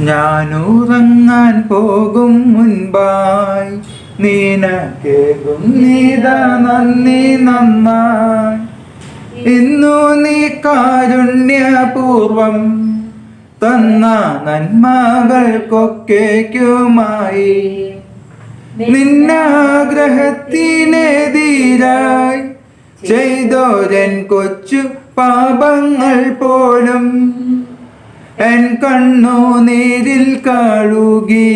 ഞാനുറങ്ങാൻ പോകും മുൻപായി. നീനക്കേകും നീത നന്ദി നന്നായി. ഇന്നു നീ കാരുണ്യപൂർവം തന്ന നന്മകൾക്കൊക്കേക്കുമായി. നിന്നാഗ്രഹത്തിനെതിരായി ചെയ്തോരൻ കൊച്ചു പാപങ്ങൾ പോലും എൻ കണ്ണു നീരിൽ കാളുകി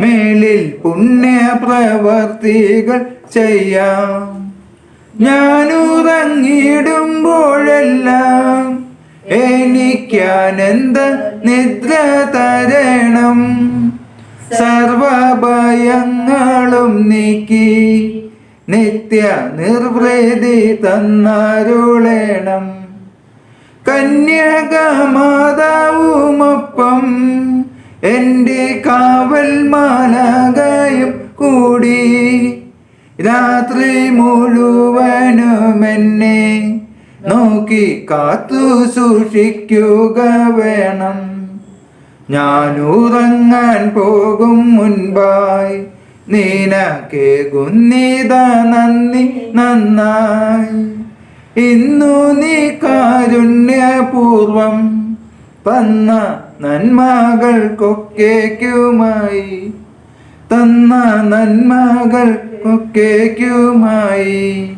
മേലിൽ പുണ്യപ്രവർത്തികൾ ചെയ്യാം. ഞാനുറങ്ങിടുമ്പോഴെല്ലാം എനിക്കാനന്ദ നിദ്ര തരണം. സർവഭയങ്ങളും നീക്കി നിത്യ നിർവൃതി തന്നരുളേണം കന്യകമാതാവുമൊപ്പം കാവൽ മാലകയും കൂടി. രാത്രി മുഴുവനും എന്നെ നോക്കി കാത്തു സൂക്ഷിക്കുക വേണം. ഞാനുറങ്ങാൻ പോകും മുൻപായി. നീനക്കേകുന്നിത നന്ദി നന്നായി. ഇന്നു നീ കാരുണ്യപൂർവം തന്ന നന്മകൾക്കൊക്കേക്കുമായി. തന്ന നന്മകൾക്കൊക്കേക്കുമായി.